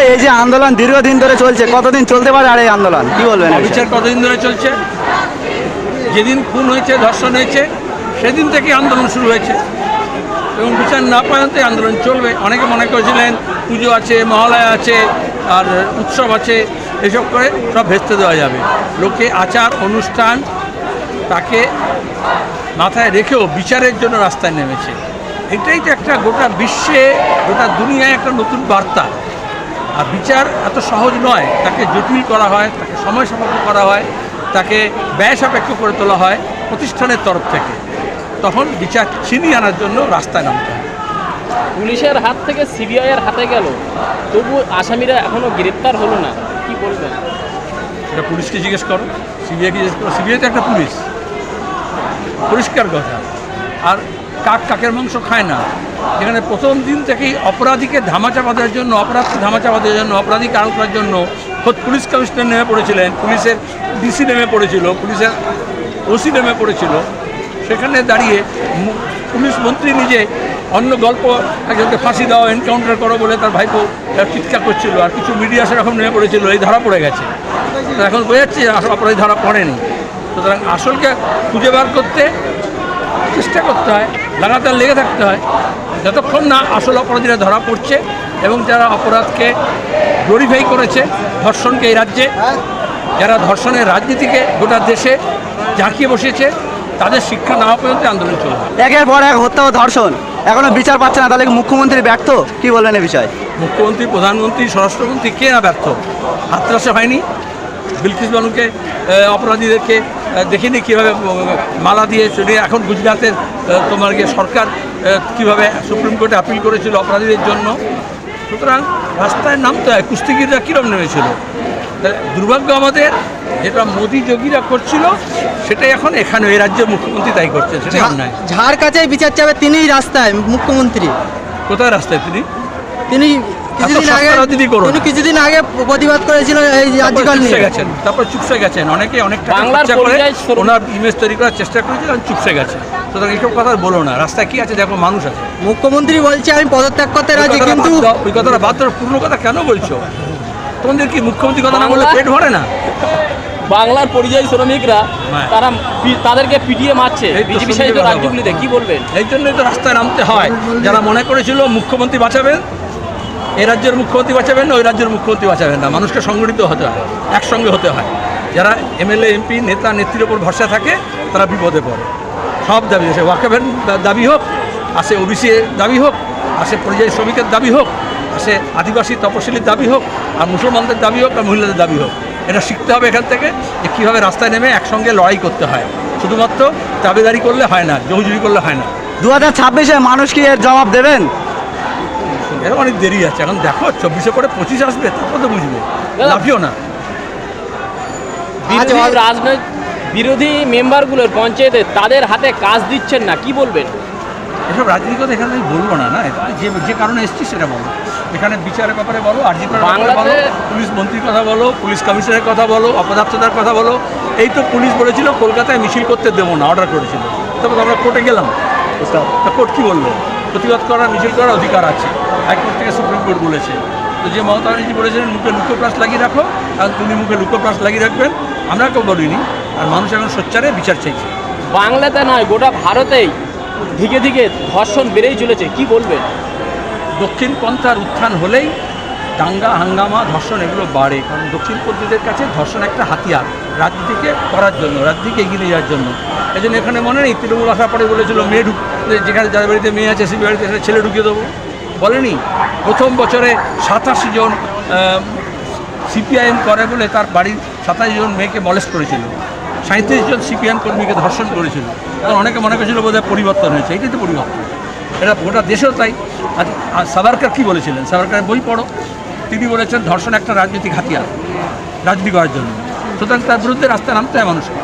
এই যে আন্দোলন দীর্ঘদিন ধরে চলছে, কতদিন চলতে পারে আর এই আন্দোলন? কি বলবেন? অবিচার কতদিন ধরে চলছে? যেদিন খুন হয়েছে, ধর্ষণ হয়েছে, সেদিন থেকে আন্দোলন শুরু হয়েছে। এবং বিচার না পর্যন্ত আন্দোলন চলবে। অনেকে মনে করেছিলেন পুজো আছে, মহালয়া আছে, আর উৎসব আছে, এসব করে সব ভেস্তে দেওয়া যাবে। লোকে আচার, অনুষ্ঠান তাকে মাথায় রেখেও বিচারের জন্য রাস্তায় নেমেছে। এটাই তো একটা গোটা বিশ্বে, গোটা দুনিয়ায় একটা নতুন বার্তা। আর বিচার এত সহজ নয়। তাকে জটিল করা হয় তাকে সময় সাপেক্ষ করা হয় তাকে ব্যয় সাপেক্ষ করে তোলা হয় প্রতিষ্ঠানের তরফ থেকে। তখন বিচার ছিনিয়ে আনার জন্য রাস্তায় নামতে হয়। পুলিশের হাত থেকে সিবিআইয়ের হাতে গেল। তবু আসামিরা এখনও গ্রেপ্তার হলো না। কি বলবেন? এটা পুলিশকে জিজ্ঞেস করো। সিবিআইকে জিজ্ঞেস করো। সিবিআই তো একটা পুলিশ। পরিষ্কার কথা। আর কাক কাকের মাংস খায় না। যেখানে প্রথম দিন থেকেই অপরাধীকে ধামাচাপা দেওয়ার জন্য, অপরাধকে ধামাচাপা দেওয়ার জন্য, অপরাধী কারণ করার জন্য খোদ পুলিশ কমিশনার নেমে পড়েছিলেন, পুলিশের ডিসি নেমে পড়েছিল, পুলিশের ওসি নেমে পড়েছিল। সেখানে দাঁড়িয়ে পুলিশ মন্ত্রী নিজে অন্য গল্প, একজনকে ফাঁসি দাও এনকাউন্টার করো বলে তার ভাইপো চিৎকার করছিল আর কিছু মিডিয়া সেরকম নেমে পড়েছিল, এই ধরা পড়ে গেছে। এখন বোঝাচ্ছে আসল অপরাধী ধরা পড়েনি। সুতরাং আসলকে খুঁজে বার করতে চেষ্টা করতে হয়, লাগাতার লেগে থাকতে হয়। যতক্ষণ না আসল অপরাধীরা ধরা পড়ছে এবং যারা অপরাধকে গ্লোরিফাই করেছে ধর্ষণকে এই রাজ্যে যারা ধর্ষণের রাজনীতিকে গোটা দেশে ঝাঁকিয়ে বসিয়েছে তাদের শিক্ষা না পর্যন্ত আন্দোলন চলবে একের পর এক হত্যা ও ধর্ষণ এখনও বিচার পাচ্ছে না তাহলে মুখ্যমন্ত্রী ব্যর্থ? কি বলবেন এই বিষয়ে? মুখ্যমন্ত্রী প্রধানমন্ত্রী স্বরাষ্ট্রমন্ত্রী কে না ব্যর্থ? হাতরাসে হয়নি। বিলকিস বানুকে অপরাধীদেরকে দেখিনি কীভাবে মালা দিয়ে চলে এখন গুজরাতের তোমার গিয়ে সরকার কীভাবে সুপ্রিম কোর্টে আপিল করেছিল অপরাধীদের জন্য? সুতরাং রাস্তায় নামতে হয় কুস্তিগিরা কীরকম নেমেছিল? তা দুর্ভাগ্য আমাদের যেটা মোদি যোগীরা করছিল সেটাই এখন এখানে এই রাজ্যের মুখ্যমন্ত্রী তাই করছে সেটা অন্যায় যার কাছে বিচার চাবে তিনিই রাস্তায় মুখ্যমন্ত্রী। কোথায় রাস্তায় তিনি? তিনি কিছুদিন আগে রাজনীতি করো না। তিনি কিছুদিন আগে প্রতিবাদ করেছিল এই তারপর চুপসে নিয়ে। গেছেন তারপর চুপসে গেছেন। অনেকে অনেক টাকা করে ওনার ইমেজ তৈরি করার চেষ্টা করেছে আর চুপসে গেছে। সুতরাং এইসব কথা বলো না। রাস্তায় কি আছে? দেখো মানুষ আছে। মুখ্যমন্ত্রী বলছে আমি পদত্যাগ করতে রাজি কিন্তু ওই কথাটা বাদ পূর্ণ কথা কেন বলছো? তোমাদের কি মুখ্যমন্ত্রী কথা না বলে বাংলা- পেট ভরে না? বাংলার পরিযায়ী শ্রমিকরা হ্যাঁ। তারা তাদেরকে পিটিয়ে মারছে। বিজেপি শাসিত রাজ্যগুলিতে কি বলবেন? এই জন্যই তো রাস্তায় নামতে হয়। যারা মনে করেছিল মুখ্যমন্ত্রী বাঁচাবেন এই রাজ্যের মুখ্যমন্ত্রী বাঁচাবেন না, ওই রাজ্যের মুখ্যমন্ত্রী বাঁচাবেন না। মানুষকে সংগঠিত হতে হয় একসঙ্গে হতে হয়। যারা এমএলএ, এমপি, নেতা, নেত্রীর ওপর ভরসা থাকে, তারা বিপদে পড়ে। সব দাবি আছে, ওয়াকেফের দাবি হোক আসে ওবিসি দাবি হোক আসে পরিযায়ী শ্রমিকের দাবি হোক আসে আদিবাসী তপশিলির দাবি হোক, আর মুসলমানদের দাবি হোক, আর মহিলাদের দাবি হোক। এটা শিখতে হবে এখান থেকে যে কীভাবে রাস্তায় নেমে একসঙ্গে লড়াই করতে হয়। শুধুমাত্র দাবিদারি করলে হয় না, জহুজুরি করলে হয় না। দু হাজার ছাব্বিশে মানুষ কি এর জবাব দেবেন? এরকম অনেক দেরি আছে। এখন দেখো চব্বিশে করে পঁচিশ আসবে তারপর তো বুঝবে। লাভিও না। বিরোধী আজ- রাজনৈতিক বিরোধী মেম্বারগুলোর পঞ্চায়েতে তাদের হাতে কাজ দিচ্ছেন না কি বলবেন? এসব রাজনীতি কথা এখানে আমি বলব না না? যে যে কারণে এসছি সেটা বলো। এখানে বিচারের ব্যাপারে বলো আর্জি করার বলো পুলিশ মন্ত্রীর কথা বলো পুলিশ কমিশনারের কথা বলো অপদার্থতার কথা বলো। এই তো পুলিশ বলেছিল কলকাতায় মিছিল করতে দেবো না অর্ডার করেছিল। তবে আমরা কোর্টে গেলাম। তা কোর্ট কী বলল? প্রতিবাদ করার মিছিল করার অধিকার আছে। হাইকোর্ট থেকে সুপ্রিম কোর্ট বলেছে। তো যে মমতা ব্যানার্জি বলেছিলেন মুখে লুকো প্লাস লাগিয়ে রাখো আর তুমি মুখে লুকো প্লাস লাগিয়ে রাখবেন। আমরা কেউ বলিনি আর মানুষ এখন সোচ্চারে বিচার চাইছে। বাংলাতে নয় গোটা ভারতেই দিকে দিকে ধর্ষণ বেড়েই চলেছে। কি বলবেন? দক্ষিণ পন্থার উত্থান হলেই দাঙ্গা হাঙ্গামা ধর্ষণ এগুলো বাড়ে। কারণ দক্ষিণপন্থীদের কাছে ধর্ষণ একটা হাতিয়ার রাজনীতিকে করার জন্য রাজনীতিকে এগিয়ে নিয়ে যাওয়ার জন্য। এই জন্য এখানে মনে নেই তৃণমূল আসার পরে বলেছিল মেয়ে ঢুক যেখানে যার বাড়িতে মেয়ে আছে সেই বাড়িতে ছেলে ঢুকিয়ে দেবো। বলেনি। প্রথম বছরে সাতাশি জন সিপিআইএম করে বলে তার বাড়ির সাতাশি জন মেয়েকে মলেস্ট করেছিল। সাঁত্রিশ জন সিপিএম কর্মীকে ধর্ষণ করেছিল। তখন অনেকে মনে করেছিল বোধহয় পরিবর্তন হয়েছে। এইটাই তো পরিবর্তন। এটা গোটা দেশেও তাই। আর সাভারকার কী বলেছিলেন? সাভারকারের বই পড়ো। তিনি বলেছেন, ধর্ষণ একটা রাজনৈতিক হাতিয়ার, রাজনীতি করার জন্য। সুতরাং তার বিরুদ্ধে রাস্তায় নামতে হয় মানুষকে।